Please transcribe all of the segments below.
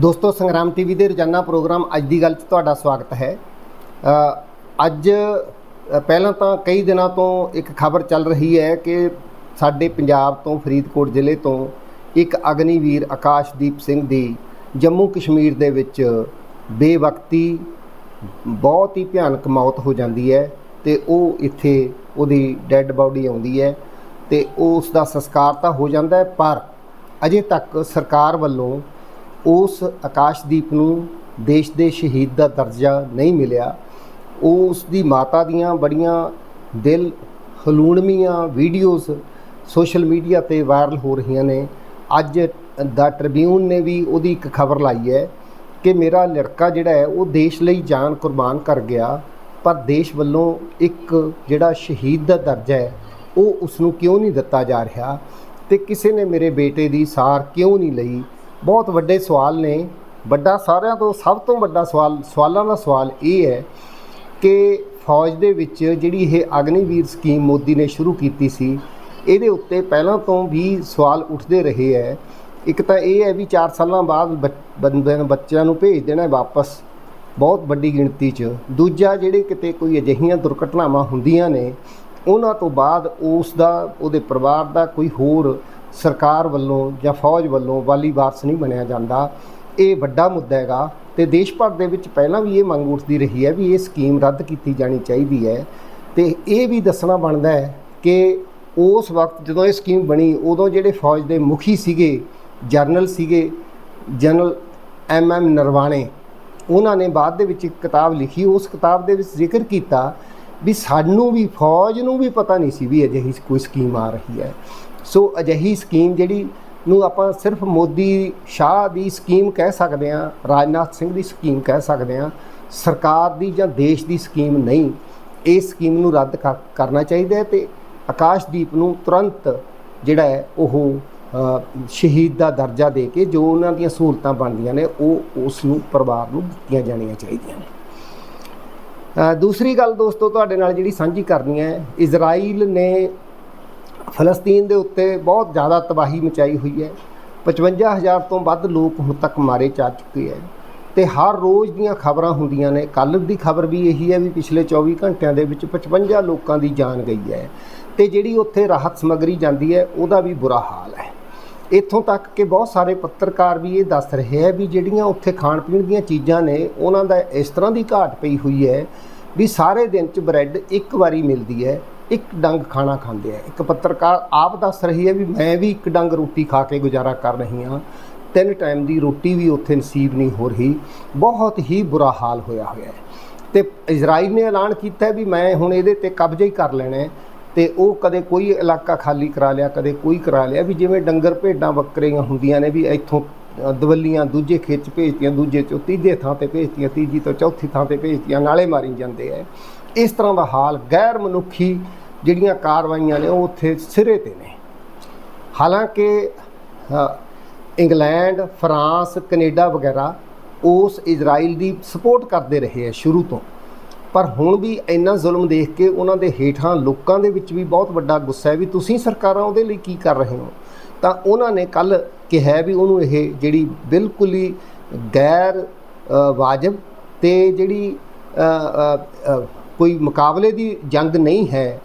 ਦੋਸਤੋ, ਸੰਗਰਾਮ ਟੀਵੀ ਦੇ ਰੋਜ਼ਾਨਾ ਪ੍ਰੋਗਰਾਮ ਅੱਜ ਦੀ ਗੱਲ 'ਚ ਤੁਹਾਡਾ ਸਵਾਗਤ ਹੈ। ਅੱਜ ਪਹਿਲਾਂ ਤਾਂ ਕਈ ਦਿਨਾਂ ਤੋਂ ਇੱਕ ਖਬਰ ਚੱਲ ਰਹੀ ਹੈ ਕਿ ਸਾਡੇ ਪੰਜਾਬ ਤੋਂ, ਫਰੀਦਕੋਟ ਜ਼ਿਲ੍ਹੇ ਤੋਂ ਇੱਕ ਅਗਨੀਵੀਰ ਆਕਾਸ਼ਦੀਪ ਸਿੰਘ ਦੀ ਜੰਮੂ ਕਸ਼ਮੀਰ ਦੇ ਵਿੱਚ ਬੇਵਕਤੀ, ਬਹੁਤ ਹੀ ਭਿਆਨਕ ਮੌਤ ਹੋ ਜਾਂਦੀ ਹੈ ਤੇ ਉਹ ਇੱਥੇ ਉਹਦੀ ਡੈੱਡ ਬਾਡੀ ਆਉਂਦੀ ਹੈ ਤੇ ਉਸ ਦਾ ਸੰਸਕਾਰ ਤਾਂ ਹੋ ਜਾਂਦਾ ਹੈ, ਪਰ ਅਜੇ ਤੱਕ ਸਰਕਾਰ ਵੱਲੋਂ ਉਸ ਆਕਾਸ਼ਦੀਪ ਨੂੰ ਦੇਸ਼ ਦੇ ਸ਼ਹੀਦ ਦਾ ਦਰਜਾ ਨਹੀਂ ਮਿਲਿਆ। ਉਸ ਦੀ ਮਾਤਾ ਦੀਆਂ ਬੜੀਆਂ ਦਿਲ ਹਲੂਣਵੀਆਂ ਵੀਡੀਓਜ਼ ਸੋਸ਼ਲ ਮੀਡੀਆ ਤੇ ਵਾਇਰਲ ਹੋ ਰਹੀਆਂ ਨੇ। ਅੱਜ ਦਾ ਟ੍ਰਿਬਿਊਨ ਨੇ ਵੀ ਉਹਦੀ ਇੱਕ ਖਬਰ ਲਾਈ ਹੈ ਕਿ ਮੇਰਾ ਲੜਕਾ ਜਿਹੜਾ ਹੈ, ਉਹ ਦੇਸ਼ ਲਈ ਜਾਨ ਕੁਰਬਾਨ ਕਰ ਗਿਆ, ਪਰ ਦੇਸ਼ ਵੱਲੋਂ ਇੱਕ ਜਿਹੜਾ ਸ਼ਹੀਦ ਦਾ ਦਰਜਾ ਹੈ, ਉਹ ਉਸ ਨੂੰ ਕਿਉਂ ਨਹੀਂ ਦਿੱਤਾ ਜਾ ਰਿਹਾ ਤੇ ਕਿਸੇ ਨੇ ਮੇਰੇ ਬੇਟੇ ਦੀ ਸਾਰ ਕਿਉਂ ਨਹੀਂ ਲਈ? ਬਹੁਤ ਵੱਡੇ ਸਵਾਲ ਨੇ। ਵੱਡਾ ਸਾਰਿਆਂ ਤੋਂ ਸਭ ਤੋਂ ਵੱਡਾ ਸਵਾਲ, ਸਵਾਲਾਂ ਦਾ ਸਵਾਲ ਇਹ ਹੈ ਕਿ ਫੌਜ ਦੇ ਵਿੱਚ ਜਿਹੜੀ ਇਹ ਅਗਨੀਵੀਰ ਸਕੀਮ ਮੋਦੀ ਨੇ ਸ਼ੁਰੂ ਕੀਤੀ ਸੀ, ਇਹਦੇ ਉੱਤੇ ਪਹਿਲਾਂ ਤੋਂ ਵੀ ਸਵਾਲ ਉੱਠਦੇ ਰਹੇ ਹੈ। ਇੱਕ ਤਾਂ ਇਹ ਹੈ ਵੀ 4 ਸਾਲਾਂ ਬਾਅਦ ਬੱਚ- ਬੰਦੇ ਬੱਚਿਆਂ ਨੂੰ ਭੇਜ ਦੇਣਾ ਵਾਪਸ, ਬਹੁਤ ਵੱਡੀ ਗਿਣਤੀ 'ਚ। ਦੂਜਾ ਜਿਹੜੇ ਕਿਤੇ ਕੋਈ ਅਜਿਹੀਆਂ ਦੁਰਘਟਨਾਵਾਂ ਹੁੰਦੀਆਂ ਨੇ, ਉਹਨਾਂ ਤੋਂ ਬਾਅਦ ਉਸ ਦਾ, ਉਹਦੇ ਪਰਿਵਾਰ ਦਾ ਕੋਈ ਹੋਰ ਸਰਕਾਰ ਵੱਲੋਂ ਜਾਂ ਫੌਜ ਵੱਲੋਂ ਵਾਲੀ ਵਾਰਸ ਨਹੀਂ ਬਣਿਆ ਜਾਂਦਾ। ਇਹ ਵੱਡਾ ਮੁੱਦਾ ਹੈਗਾ ਤੇ ਦੇਸ਼ ਭਰ ਦੇ ਵਿੱਚ ਪਹਿਲਾਂ ਵੀ ਇਹ ਮੰਗ ਉੱਠਦੀ ਰਹੀ ਹੈ ਵੀ ਇਹ ਸਕੀਮ ਰੱਦ ਕੀਤੀ ਜਾਣੀ ਚਾਹੀਦੀ ਹੈ। ਤੇ ਇਹ ਵੀ ਦੱਸਣਾ ਬਣਦਾ ਹੈ ਕਿ ਉਸ ਵਕਤ ਜਦੋਂ ਇਹ ਸਕੀਮ ਬਣੀ, ਉਦੋਂ ਜਿਹੜੇ ਫੌਜ ਦੇ ਮੁਖੀ ਸੀਗੇ ਜਰਨਲ ਸੀਗੇ, ਜਨਰਲ ਐਮ ਐਮ ਨਰਵਾਣੇ, ਉਹਨਾਂ ਨੇ ਬਾਅਦ ਦੇ ਵਿੱਚ ਇੱਕ ਕਿਤਾਬ ਲਿਖੀ। ਉਸ ਕਿਤਾਬ ਦੇ ਵਿੱਚ ਜ਼ਿਕਰ ਕੀਤਾ ਵੀ ਸਾਨੂੰ ਵੀ, ਫੌਜ ਨੂੰ ਵੀ ਪਤਾ ਨਹੀਂ ਸੀ ਵੀ ਅਜਿਹੀ ਕੋਈ ਸਕੀਮ ਆ ਰਹੀ ਹੈ। ਸੋ ਅਜਿਹੀ ਸਕੀਮ ਜਿਹੜੀ ਨੂੰ ਆਪਾਂ ਸਿਰਫ ਮੋਦੀ ਸ਼ਾਹ ਦੀ ਸਕੀਮ ਕਹਿ ਸਕਦੇ ਹਾਂ, ਰਾਜਨਾਥ ਸਿੰਘ ਦੀ ਸਕੀਮ ਕਹਿ ਸਕਦੇ ਹਾਂ, ਸਰਕਾਰ ਦੀ ਜਾਂ ਦੇਸ਼ ਦੀ ਸਕੀਮ ਨਹੀਂ, ਇਸ ਸਕੀਮ ਨੂੰ ਰੱਦ ਕਰ- ਕਰਨਾ ਚਾਹੀਦਾ ਹੈ ਤੇ ਆਕਾਸ਼ਦੀਪ ਨੂੰ ਤੁਰੰਤ ਜਿਹੜਾ ਹੈ ਉਹ ਸ਼ਹੀਦ ਦਾ ਦਰਜਾ ਦੇ ਕੇ ਜੋ ਉਹਨਾਂ ਦੀਆਂ ਸਹੂਲਤਾਂ ਬਣਦੀਆਂ ਨੇ, ਉਹ ਉਸ ਨੂੰ ਪਰਿਵਾਰ ਨੂੰ ਦਿੱਤੀਆਂ ਜਾਣੀਆਂ ਚਾਹੀਦੀਆਂ ਨੇ। ਦੂਸਰੀ ਗੱਲ ਦੋਸਤੋ, ਤੁਹਾਡੇ ਨਾਲ ਜਿਹੜੀ ਸਾਂਝੀ ਕਰਨੀ ਹੈ, ਇਜ਼ਰਾਈਲ ਨੇ ਫਲਸਤੀਨ ਦੇ ਉੱਤੇ ਬਹੁਤ ਜ਼ਿਆਦਾ ਤਬਾਹੀ ਮਚਾਈ ਹੋਈ ਹੈ। 55000 ਤੋਂ ਵੱਧ ਲੋਕ ਹੁਣ ਤੱਕ ਮਾਰੇ ਜਾ ਚੁੱਕੇ ਹੈ ਤੇ ਹਰ ਰੋਜ਼ ਦੀਆਂ ਖਬਰਾਂ ਹੁੰਦੀਆਂ ਨੇ। ਕੱਲ੍ਹ ਦੀ ਖਬਰ ਵੀ ਇਹੀ ਹੈ ਵੀ ਪਿਛਲੇ 24 ਘੰਟਿਆਂ ਦੇ ਵਿੱਚ 55 ਲੋਕਾਂ ਦੀ ਜਾਨ ਗਈ ਹੈ ਤੇ ਜਿਹੜੀ ਉੱਥੇ ਰਾਹਤ ਸਮੱਗਰੀ ਜਾਂਦੀ ਹੈ, ਉਹਦਾ ਵੀ ਬੁਰਾ ਹਾਲ ਹੈ। ਇੱਥੋਂ ਤੱਕ ਕਿ ਬਹੁਤ ਸਾਰੇ ਪੱਤਰਕਾਰ ਵੀ ਇਹ ਦੱਸ ਰਹੇ ਹੈ ਵੀ ਜਿਹੜੀਆਂ ਉੱਥੇ ਖਾਣ ਪੀਣ ਦੀਆਂ ਚੀਜ਼ਾਂ ਨੇ, ਉਹਨਾਂ ਦਾ ਇਸ ਤਰ੍ਹਾਂ ਦੀ ਘਾਟ ਪਈ ਹੋਈ ਹੈ ਵੀ ਸਾਰੇ ਦਿਨ 'ਚ ਬ੍ਰੈਡ ਇੱਕ ਵਾਰੀ ਮਿਲਦੀ ਹੈ ਇੱਕ ਡੰਗ ਖਾਣਾ ਖਾਂਦੇ ਆ। ਇੱਕ ਪੱਤਰਕਾਰ ਆਪ ਦੱਸ ਰਹੀ ਹੈ ਵੀ ਮੈਂ ਵੀ ਇੱਕ ਡੰਗ ਰੋਟੀ ਖਾ ਕੇ ਗੁਜ਼ਾਰਾ ਕਰ ਰਹੀ ਹਾਂ। ਤਿੰਨ ਟਾਈਮ ਦੀ ਰੋਟੀ ਵੀ ਉੱਥੇ ਨਸੀਬ ਨਹੀਂ ਹੋ ਰਹੀ। ਬਹੁਤ ਹੀ ਬੁਰਾ ਹਾਲ ਹੋਇਆ ਹੋਇਆ ਹੈ। ਤੇ ਇਜ਼ਰਾਈਲ ਨੇ ਐਲਾਨ ਕੀਤਾ ਵੀ ਮੈਂ ਹੁਣ ਇਹਦੇ ਤੇ ਕਬਜ਼ਾ ਹੀ ਕਰ ਲੈਣਾ ਹੈ। ਤੇ ਉਹ ਕਦੇ ਕੋਈ ਇਲਾਕਾ ਖਾਲੀ ਕਰਾ ਲਿਆ ਕਦੇ ਕੋਈ ਕਰਾ ਲਿਆ ਵੀ ਜਿਵੇਂ ਡੰਗਰ ਭੇਡਾਂ ਬੱਕਰੀਆਂ ਹੁੰਦੀਆਂ ਨੇ ਵੀ ਇੱਥੋਂ ਅ, ਦਵੱਲੀਆਂ ਦੂਜੇ ਖੇਤ 'ਚ ਭੇਜਤੀਆਂ ਦੂਜੇ ਚੋਂ ਤੀਜੇ ਥਾਂ ਤੇ ਭੇਜਤੀਆਂ ਤੀਜੀ ਤੋਂ ਚੌਥੀ ਥਾਂ ਤੇ ਭੇਜਤੀਆਂ ਨਾਲੇ ਮਾਰੀ ਜਾਂਦੇ ਐ ਇਸ ਤਰ੍ਹਾਂ ਦਾ ਹਾਲ ਗੈਰ ਮਨੁੱਖੀ ਜਿਹੜੀਆਂ ਕਾਰਵਾਈਆਂ ਨੇ ਉਹ ਉੱਥੇ ਸਿਰੇ ਤੇ ਨੇ। ਹਾਲਾਂਕਿ ਇੰਗਲੈਂਡ, ਫਰਾਂਸ, ਕੈਨੇਡਾ ਵਗੈਰਾ ਉਸ ਇਜ਼ਰਾਈਲ ਦੀ ਸਪੋਰਟ ਕਰਦੇ ਰਹੇ ਹੈ ਸ਼ੁਰੂ ਤੋਂ। ਪਰ ਹੁਣ ਵੀ ਇੰਨਾ ਜ਼ੁਲਮ ਦੇਖ ਕੇ ਉਹਨਾਂ ਦੇ ਹੇਠਾਂ ਲੋਕਾਂ ਦੇ ਵਿੱਚ ਵੀ ਬਹੁਤ ਵੱਡਾ ਗੁੱਸਾ ਹੈ ਵੀ ਤੁਸੀਂ ਸਰਕਾਰਾਂ ਉਹਦੇ ਲਈ ਕੀ ਕਰ ਰਹੇ ਹੋ? ਤਾਂ ਉਹਨਾਂ ਨੇ ਕੱਲ ਕਿਹਾ ਵੀ ਉਹਨੂੰ ਇਹ ਜਿਹੜੀ ਬਿਲਕੁਲ ਹੀ ਗੈਰ ਵਾਜਬ ਤੇ ਜਿਹੜੀ ਕੋਈ ਮੁਕਾਬਲੇ ਦੀ ਜੰਗ ਨਹੀਂ ਹੈ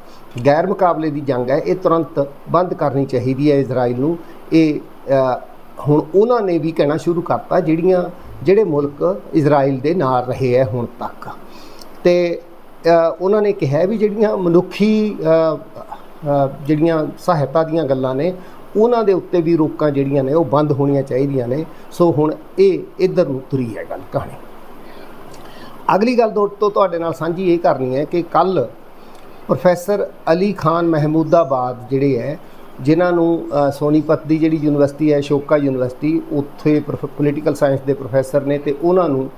ਗੈਰ ਮੁਕਾਬਲੇ ਦੀ ਜੰਗ ਹੈ, ਇਹ ਤੁਰੰਤ ਬੰਦ ਕਰਨੀ ਚਾਹੀਦੀ ਹੈ ਇਜ਼ਰਾਈਲ ਨੂੰ। ਇਹ ਹੁਣ ਉਹਨਾਂ ਨੇ ਵੀ ਕਹਿਣਾ ਸ਼ੁਰੂ ਕਰਤਾ, ਜਿਹੜੀਆਂ, ਜਿਹੜੇ ਮੁਲਕ ਇਜ਼ਰਾਈਲ ਦੇ ਨਾਲ ਰਹੇ ਹੈ ਹੁਣ ਤੱਕ। ਤੇ ਉਹਨਾਂ ਨੇ ਕਿਹਾ ਵੀ ਜਿਹੜੀਆਂ ਮਨੁੱਖੀ ਜਿਹੜੀਆਂ ਸਹਾਇਤਾ ਦੀਆਂ ਗੱਲਾਂ ਨੇ, ਉਹਨਾਂ ਦੇ ਉੱਤੇ ਵੀ ਰੋਕਾਂ ਜਿਹੜੀਆਂ ਨੇ, ਉਹ ਬੰਦ ਹੋਣੀਆਂ ਚਾਹੀਦੀਆਂ ਨੇ। ਸੋ ਹੁਣ ਇਹ ਇੱਧਰ ਨੂੰ ਤੁਰੀ ਹੈ ਗੱਲ ਕਹਾਣੀ। ਅਗਲੀ ਗੱਲ ਦੋ- ਤੋਂ ਤੁਹਾਡੇ ਨਾਲ ਸਾਂਝੀ ਇਹ ਕਰਨੀ ਹੈ ਕਿ ਕੱਲ ਪ੍ਰੋਫੈਸਰ ਅਲੀ ਖਾਨ ਮਹਿਮੂਦਾਬਾਦ ਜਿਹੜੇ ਹੈ ਜਿਨ੍ਹਾਂ ਨੂੰ ਸੋਨੀਪਤ ਦੀ ਜਿਹੜੀ ਯੂਨੀਵਰਸਿਟੀ ਹੈ ਸ਼ੋਕਾ ਯੂਨੀਵਰਸਿਟੀ ਉੱਥੇ ਪੋਲੀਟੀਕਲ ਸਾਇੰਸ ਦੇ ਪ੍ਰੋਫੈਸਰ ਨੇ ਤੇ ਉਹਨਾਂ ਨੂੰ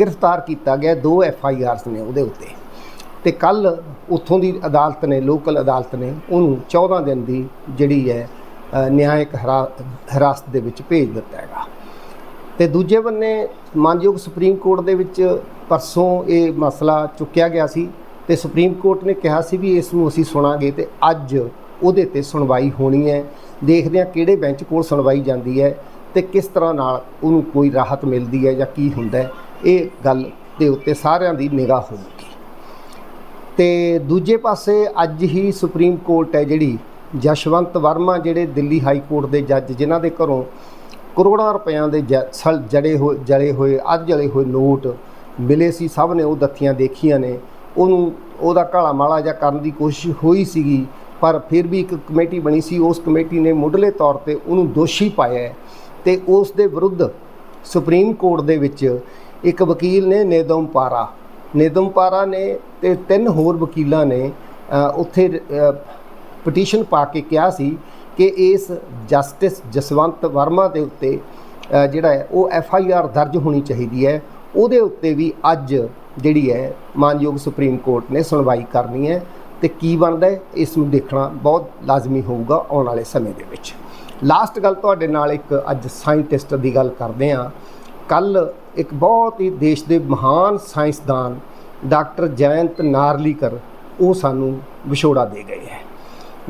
ਗ੍ਰਿਫਤਾਰ ਕੀਤਾ ਗਿਆ ਦੋ ਐਫ ਆਈ ਆਰਸ ਨੇ ਉਹਦੇ ਉੱਤੇ। ਤੇ ਕੱਲ ਉੱਥੋਂ ਦੀ ਅਦਾਲਤ ਨੇ ਲੋਕਲ ਅਦਾਲਤ ਨੇ ਉਹਨੂੰ 14 ਦਿਨ ਦੀ ਜਿਹੜੀ ਹੈ ਅ, ਨਿਆਇਕ ਹਿਰਾ- ਹਿਰਾਸਤ ਦੇ ਵਿੱਚ ਭੇਜ ਦਿੱਤਾ ਹੈਗਾ। ਤੇ ਦੂਜੇ ਬੰਨੇ ਮਾਨਯੋਗ ਸੁਪਰੀਮ ਕੋਰਟ ਦੇ ਵਿੱਚ ਪਰਸੋਂ ਇਹ ਮਸਲਾ ਚੁੱਕਿਆ ਗਿਆ ਸੀ। ਤੇ ਸੁਪਰੀਮ ਕੋਰਟ ਨੇ ਕਿਹਾ ਸੀ ਵੀ ਇਸ ਨੂੰ ਅਸੀਂ ਸੁਣਾਂਗੇ ਤੇ ਅੱਜ ਉਹਦੇ ਤੇ ਸੁਣਵਾਈ ਹੋਣੀ ਹੈ। ਦੇਖਦੇ ਹਾਂ ਕਿਹੜੇ ਬੈਂਚ ਕੋਲ ਸੁਣਵਾਈ ਜਾਂਦੀ ਹੈ ਤੇ ਕਿਸ ਤਰ੍ਹਾਂ ਨਾਲ ਉਹਨੂੰ ਕੋਈ ਰਾਹਤ ਮਿਲਦੀ ਹੈ ਜਾਂ ਕੀ ਹੁੰਦਾ ਹੈ, ਇਹ ਗੱਲ ਦੇ ਉੱਤੇ ਸਾਰਿਆਂ ਦੀ ਨਿਗਾਹ ਹੋਊਗੀ। ਤੇ ਦੂਜੇ ਪਾਸੇ ਅੱਜ ਹੀ ਸੁਪਰੀਮ ਕੋਰਟ ਹੈ ਜਿਹੜੀ ਜਸ਼ਵੰਤ ਵਰਮਾ ਜਿਹੜੇ ਦਿੱਲੀ ਹਾਈ ਕੋਰਟ ਦੇ ਜੱਜ ਜਿਨ੍ਹਾਂ ਦੇ ਘਰੋਂ ਕਰੋੜਾਂ ਰੁਪਇਆਂ ਦੇ ਜੜੇ ਹੋਏ ਜੜੇ ਹੋਏ ਅੱਧ ਜਲੇ ਹੋਏ ਨੋਟ ਮਿਲੇ ਸੀ, ਸਭ ਨੇ ਉਹ ਦੱਥੀਆਂ ਦੇਖੀਆਂ ਨੇ। ਉਹਨੂੰ ਉਹਦਾ ਕਾਲਾ ਮਾਲਾ ਜਾਂ ਕਰਨ ਦੀ ਕੋਸ਼ਿਸ਼ ਹੋਈ ਸੀਗੀ, ਪਰ ਫਿਰ ਵੀ ਇੱਕ ਕਮੇਟੀ ਬਣੀ ਸੀ, ਉਸ ਕਮੇਟੀ ਨੇ ਮੁੱਢਲੇ ਤੌਰ ਤੇ ਉਹਨੂੰ ਦੋਸ਼ੀ ਪਾਇਆ ਹੈ ਤੇ ਉਸ ਦੇ ਵਿਰੁੱਧ ਸੁਪਰੀਮ ਕੋਰਟ ਦੇ ਵਿੱਚ ਇੱਕ ਵਕੀਲ ਨੇ ਨੇਦਮ ਪਾਰਾ। ਨੇਦਮ ਪਾਰਾ ਨੇ ਤੇ ਤਿੰਨ ਹੋਰ ਵਕੀਲਾਂ ਨੇ ਉੱਥੇ ਪਟੀਸ਼ਨ ਪਾ ਕੇ ਕਿਹਾ ਸੀ ਕਿ ਇਸ ਜਸਟਿਸ ਜਸਵੰਤ ਵਰਮਾ ਦੇ ਉੱਤੇ ਜਿਹੜਾ ਹੈ, ਉਹ ਐਫ ਆਈ ਆਰ ਦਰਜ ਹੋਣੀ ਚਾਹੀਦੀ ਹੈ। ਉਹਦੇ ਉੱਤੇ ਵੀ ਅੱਜ ਜਿਹੜੀ ਹੈ, ਮਾਨਯੋਗ ਸੁਪਰੀਮ ਕੋਰਟ ਨੇ ਸੁਣਵਾਈ ਕਰਨੀ ਹੈ ਤੇ ਕੀ ਬਣਦਾ ਹੈ, ਇਸ ਨੂੰ ਦੇਖਣਾ ਬਹੁਤ ਲਾਜ਼ਮੀ ਹੋਊਗਾ ਆਉਣ ਵਾਲੇ ਸਮੇਂ ਦੇ ਵਿੱਚ। ਲਾਸਟ ਗੱਲ ਤੁਹਾਡੇ ਨਾਲ ਇੱਕ ਅੱਜ ਸਾਇੰਟਿਸਟ ਦੀ ਗੱਲ ਕਰਦੇ ਹਾਂ। ਕੱਲ ਇੱਕ ਬਹੁਤ ਹੀ ਦੇਸ਼ ਦੇ ਮਹਾਨ ਸਾਇੰਸਦਾਨ ਡਾਕਟਰ ਜਯੰਤ ਨਾਰਲੀਕਰ ਉਹ ਸਾਨੂੰ ਵਿਛੋੜਾ ਦੇ ਗਏ ਹੈ।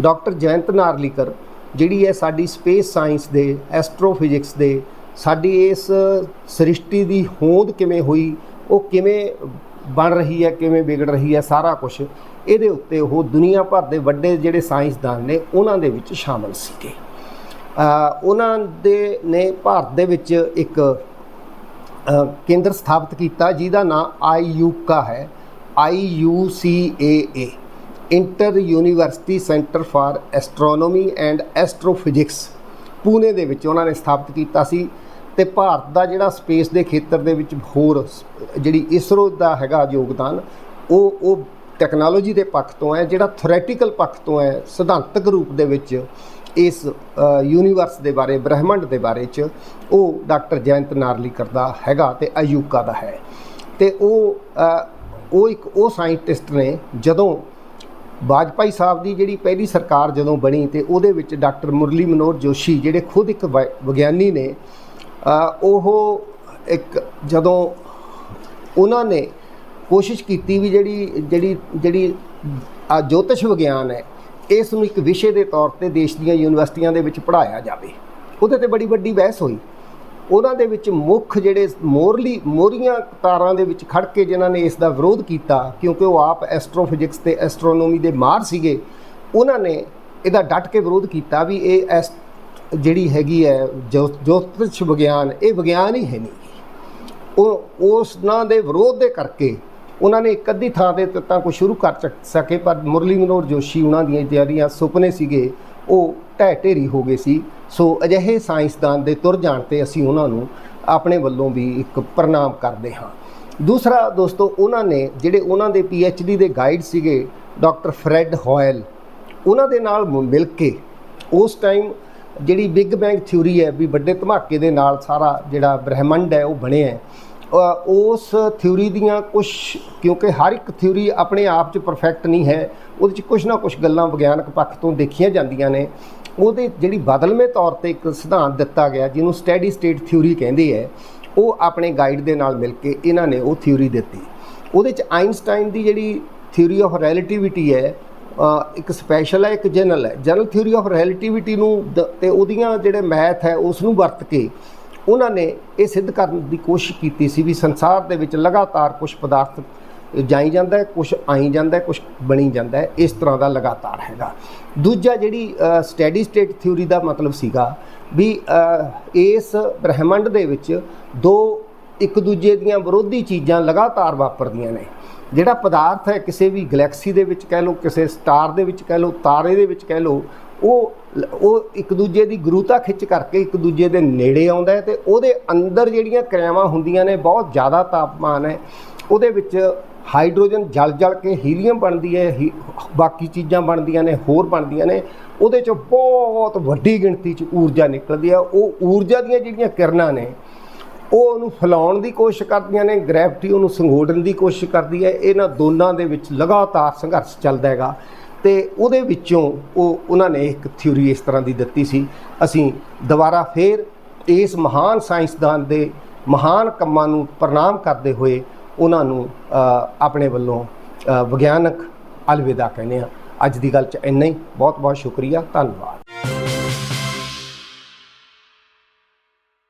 ਡਾਕਟਰ ਜਯੰਤ ਨਾਰਲੀਕਰ ਜਿਹੜੀ ਹੈ ਸਾਡੀ ਸਪੇਸ ਸਾਇੰਸ ਦੇ, ਐਸਟ੍ਰੋਫਿਜ਼ਿਕਸ ਦੇ, ਸਾਡੀ ਇਸ ਸ੍ਰਿਸ਼ਟੀ ਦੀ ਹੋਂਦ ਕਿਵੇਂ ਹੋਈ ਉਹ ਕਿਵੇਂ ਬਣ ਰਹੀ ਹੈ, ਕਿਵੇਂ ਵਿਗੜ ਰਹੀ ਹੈ, ਸਾਰਾ ਕੁਝ ਇਹਦੇ ਉੱਤੇ ਉਹ ਦੁਨੀਆ ਭਰ ਦੇ ਵੱਡੇ ਜਿਹੜੇ ਸਾਇੰਸਦਾਨ ਨੇ ਉਹਨਾਂ ਦੇ ਵਿੱਚ ਸ਼ਾਮਲ ਸੀਗੇ। ਉਹਨਾਂ ਦੇ ਨੇ ਭਾਰਤ ਦੇ ਵਿੱਚ ਇੱਕ ਕੇਂਦਰ ਸਥਾਪਿਤ ਕੀਤਾ ਜਿਹਦਾ ਨਾਮ ਆਈਯੂਕਾ ਹੈ, I U C A inter university centre for astronomy and astrophysics Pune ਦੇ ਵਿੱਚ ਉਹਨਾਂ ਨੇ ਸਥਾਪਿਤ ਕੀਤਾ ਸੀ। ਤੇ ਭਾਰਤ ਦਾ ਜਿਹੜਾ ਸਪੇਸ ਦੇ ਖੇਤਰ ਦੇ ਵਿੱਚ ਹੋਰ ਜਿਹੜੀ ਇਸਰੋ ਦਾ ਹੈਗਾ ਯੋਗਦਾਨ, ਉਹ ਉਹ ਟੈਕਨੋਲੋਜੀ ਦੇ ਪੱਖ ਤੋਂ ਹੈ, ਜਿਹੜਾ ਥਿਓਰੈਟੀਕਲ ਪੱਖ ਤੋਂ ਹੈ, ਸਿਧਾਂਤਕ ਰੂਪ ਦੇ ਵਿੱਚ ਇਸ ਯੂਨੀਵਰਸ ਦੇ ਬਾਰੇ, ਬ੍ਰਹਿਮੰਡ ਦੇ ਬਾਰੇ ਚ ਉਹ ਡਾਕਟਰ ਜਯੰਤ ਨਾਰਲੀਕਰ ਦਾ ਹੈਗਾ ਤੇ ਅਯੂਕਾ ਦਾ ਹੈ। ਤੇ ਉਹ ਉਹ ਇੱਕ, ਉਹ ਸਾਇੰਟਿਸਟ ਨੇ ਜਦੋਂ ਵਾਜਪਾਈ ਸਾਹਿਬ ਦੀ ਜਿਹੜੀ ਪਹਿਲੀ ਸਰਕਾਰ ਜਦੋਂ ਬਣੀ ਤੇ ਉਹਦੇ ਵਿੱਚ ਡਾਕਟਰ ਮੁਰਲੀ ਮਨੋਹਰ ਜੋਸ਼ੀ ਜਿਹੜੇ ਖੁਦ ਇੱਕ ਵੈ- ਵਿਗਿਆਨੀ ਨੇ ਉਹ ਇੱਕ ਜਦੋਂ ਉਹਨਾਂ ਨੇ ਕੋਸ਼ਿਸ਼ ਕੀਤੀ ਵੀ ਜਿਹੜੀ ਜਿਹੜੀ ਜਿਹੜੀ ਆ ਜੋਤਿਸ਼ ਵਿਗਿਆਨ ਹੈ, ਇਸ ਨੂੰ ਇੱਕ ਵਿਸ਼ੇ ਦੇ ਤੌਰ ਤੇ ਦੇਸ਼ ਦੀਆਂ ਯੂਨੀਵਰਸਿਟੀਆਂ ਦੇ ਵਿੱਚ ਪੜ੍ਹਾਇਆ ਜਾਵੇ। ਉਹਦੇ ਤੇ ਬੜੀ ਵੱਡੀ ਬਹਿਸ ਹੋਈ। ਉਹਨਾਂ ਦੇ ਵਿੱਚ ਮੁੱਖ ਜਿਹੜੇ ਮੋਰਲੀ, ਮੋਰੀਆਂ ਤਾਰਾਂ ਦੇ ਵਿੱਚ ਖੜ ਕੇ ਜਿਨ੍ਹਾਂ ਨੇ ਇਸ ਦਾ ਵਿਰੋਧ ਕੀਤਾ, ਕਿਉਂਕਿ ਉਹ ਆਪ ਐਸਟ੍ਰੋਫਿਜ਼ਿਕਸ ਤੇ ਐਸਟ੍ਰੋਨੋਮੀ ਦੇ ਮਾਹਰ ਸੀਗੇ, ਉਹਨਾਂ ਨੇ ਇਹਦਾ ਡਟ ਕੇ ਵਿਰੋਧ ਕੀਤਾ ਵੀ ਇਹ ਐਸ ਜਿਹੜੀ ਹੈਗੀ ਹੈ, ਜੋ- ਜੋਤਿਸ਼ ਵਿਗਿਆਨ, ਇਹ ਵਿਗਿਆਨ ਹੀ ਹੈ ਨਹੀਂ। ਉਹ ਉਸ ਨਾਂ ਦੇ ਵਿਰੋਧ ਦੇ ਕਰਕੇ ਉਹਨਾਂ ਨੇ ਇੱਕ ਅੱਧੀ ਥਾਂ ਤੇ ਤਾਂ ਕੁਝ ਸ਼ੁਰੂ ਕਰ ਚੱਕ- ਸਕੇ, ਪਰ ਮੁਰਲੀ ਮਨੋਹਰ ਜੋਸ਼ੀ ਉਹਨਾਂ ਦੀਆਂ ਜਿਹੜੀਆਂ ਸੁਪਨੇ ਸੀਗੇ, ਉਹ ਢਹਿ ਢੇਰੀ ਹੋ ਗਏ ਸੀ। ਸੋ ਅਜਿਹੇ ਸਾਇੰਸਦਾਨ ਦੇ ਤੁਰ ਜਾਣ ਤੇ ਅਸੀਂ ਉਹਨਾਂ ਨੂੰ ਆਪਣੇ ਵੱਲੋਂ ਵੀ ਇੱਕ ਪ੍ਰਣਾਮ ਕਰਦੇ ਹਾਂ। ਦੂਸਰਾ ਦੋਸਤੋ, ਉਹਨਾਂ ਨੇ ਜਿਹੜੇ ਉਹਨਾਂ ਦੇ ਡੀ ਦੇ ਗਾਈਡ ਸੀਗੇ, ਡਾਕਟਰ ਫਰੈਡ ਹੋਇਲ, ਉਹਨਾਂ ਦੇ ਨਾਲ ਮਿਲ ਕੇ ਉਸ ਟਾਈਮ ਜਿਹੜੀ ਬਿਗ ਬੈਂਗ ਥਿਊਰੀ ਹੈ ਵੀ ਵੱਡੇ ਧਮਾਕੇ ਦੇ ਨਾਲ ਸਾਰਾ ਜਿਹੜਾ ਬ੍ਰਹਿਮੰਡ ਹੈ ਉਹ ਬਣਿਆ ਹੈ। ਉਸ ਥਿਊਰੀ ਦੀਆਂ ਕੁਝ ਕਿਉਂਕਿ ਹਰ ਇੱਕ ਥਿਊਰੀ ਆਪਣੇ ਆਪ 'ਚ ਪਰਫੈਕਟ ਨਹੀਂ ਹੈ, ਉਹਦੇ 'ਚ ਕੁਝ ਨਾ ਕੁਝ ਗੱਲਾਂ ਵਿਗਿਆਨਕ ਪੱਖ ਤੋਂ ਦੇਖੀਆਂ ਜਾਂਦੀਆਂ ਨੇ। ਉਹਦੇ ਜਿਹੜੀ ਬਦਲਵੇਂ ਤੌਰ ਤੇ ਇੱਕ ਸਿਧਾਂਤ ਦਿੱਤਾ ਗਿਆ, ਜਿਹਨੂੰ ਸਟੈਡੀ ਸਟੇਟ ਥਿਊਰੀ ਕਹਿੰਦੇ ਹੈ, ਉਹ ਆਪਣੇ ਗਾਈਡ ਦੇ ਨਾਲ ਮਿਲ ਕੇ ਇਹਨਾਂ ਨੇ ਉਹ ਥਿਊਰੀ ਦਿੱਤੀ। ਉਹਦੇ 'ਚ ਆਇਨਸਟਾਈਨ ਦੀ ਜਿਹੜੀ ਥਿਊਰੀ ਆਫ ਰਿਲੇਟਿਵਿਟੀ ਹੈ ਇੱਕ ਸਪੈਸ਼ਲ ਹੈ, ਇੱਕ ਜਨਰਲ ਹੈ। ਜਨਰਲ ਥਿਊਰੀ ਆਫ ਰਿਲੇਟਿਵਿਟੀ ਨੂੰ ਦ- ਤੇ ਉਹਦੀਆਂ ਜਿਹੜੇ ਮੈਥ ਹੈ, ਉਸ ਨੂੰ ਵਰਤ ਕੇ ਉਹਨਾਂ ਨੇ ਇਹ ਸਿੱਧ ਕਰਨ ਦੀ ਕੋਸ਼ਿਸ਼ ਕੀਤੀ ਸੀ ਵੀ ਸੰਸਾਰ ਦੇ ਵਿੱਚ ਲਗਾਤਾਰ ਕੁਝ ਪਦਾਰਥ ਜਾਈ ਜਾਂਦਾ ਹੈ ਕੁਝ ਆਈ ਜਾਂਦਾ ਹੈ ਕੁਝ ਬਣੀ ਜਾਂਦਾ ਹੈ। ਇਸ ਤਰ੍ਹਾਂ ਦਾ ਲਗਾਤਾਰ ਹੈਗਾ। ਦੂਜਾ ਜਿਹੜੀ ਸਟੈਡੀ ਸਟੇਟ ਥਿਊਰੀ ਦਾ ਮਤਲਬ ਸੀਗਾ ਵੀ ਇਸ ਬ੍ਰਹਿਮੰਡ ਦੇ ਵਿੱਚ ਦੋ ਇੱਕ ਦੂਜੇ ਦੀਆਂ ਵਿਰੋਧੀ ਚੀਜ਼ਾਂ ਲਗਾਤਾਰ ਵਾਪਰਦੀਆਂ ਨੇ। ਜਿਹੜਾ ਪਦਾਰਥ ਹੈ, ਕਿਸੇ ਵੀ ਗੈਲੈਕਸੀ ਦੇ ਵਿੱਚ ਕਹਿ ਲਓ, ਕਿਸੇ ਸਟਾਰ ਦੇ ਵਿੱਚ ਕਹਿ ਲਓ, ਤਾਰੇ ਦੇ ਵਿੱਚ ਕਹਿ ਲਓ, ਉਹ ਉਹ ਇੱਕ ਦੂਜੇ ਦੀ ਗੁਰੂਤਾ ਖਿੱਚ ਕਰਕੇ ਇੱਕ ਦੂਜੇ ਦੇ ਨੇੜੇ ਆਉਂਦਾ ਹੈ ਤੇ ਉਹਦੇ ਅੰਦਰ ਜਿਹੜੀਆਂ ਕਿਰਿਆਵਾਂ ਹੁੰਦੀਆਂ ਨੇ, ਬਹੁਤ ਜ਼ਿਆਦਾ ਤਾਪਮਾਨ ਹੈ। ਉਹਦੇ ਵਿੱਚ ਹਾਈਡਰੋਜਨ ਜਲ ਜਲ ਕੇ ਹੀਲੀਅਮ ਬਣਦੀ ਹੈ, ਹੀ- ਬਾਕੀ ਚੀਜ਼ਾਂ ਬਣਦੀਆਂ ਨੇ, ਹੋਰ ਬਣਦੀਆਂ ਨੇ। ਉਹਦੇ ਚੋਂ ਬਹੁਤ ਵੱਡੀ ਗਿਣਤੀ 'ਚ ਊਰਜਾ ਨਿਕਲਦੀ ਹੈ। ਉਹ ਊਰਜਾ ਦੀਆਂ ਜਿਹੜੀਆਂ ਕਿਰਨਾਂ ਨੇ ਉਹ ਉਹਨੂੰ ਫੈਲਾਉਣ ਦੀ ਕੋਸ਼ਿਸ਼ ਕਰਦੀਆਂ ਨੇ, ਗ੍ਰੈਵਿਟੀ ਉਹਨੂੰ ਸੰਗੋੜਨ ਦੀ ਕੋਸ਼ਿਸ਼ ਕਰਦੀ ਹੈ। ਇਹਨਾਂ ਦੋਨਾਂ ਦੇ ਵਿੱਚ ਲਗਾਤਾਰ ਸੰਘਰਸ਼ ਚੱਲਦਾ ਹੈਗਾ ਤੇ ਉਹਦੇ ਵਿੱਚੋਂ ਉਹ ਉਹਨਾਂ ਨੇ ਇੱਕ ਥਿਊਰੀ ਇਸ ਤਰ੍ਹਾਂ ਦੀ ਦਿੱਤੀ ਸੀ, ਅਸੀਂ ਦੁਬਾਰਾ ਫੇਰ ਇਸ ਮਹਾਨ ਸਾਇੰਸਦਾਨ ਦੇ ਮਹਾਨ ਕੰਮਾਂ ਨੂੰ ਪ੍ਰਣਾਮ ਕਰਦੇ ਹੋਏ ਉਹਨਾਂ ਨੂੰ ਆਪਣੇ ਵੱਲੋਂ ਵਿਗਿਆਨਕ ਅਲਵਿਦਾ ਕਹਿੰਦੇ ਆ ਅੱਜ ਦੀ ਗੱਲ 'ਚ ਇੰਨਾ ਹੀ। ਬਹੁਤ ਬਹੁਤ ਸ਼ੁਕਰੀਆ। ਧੰਨਵਾਦ।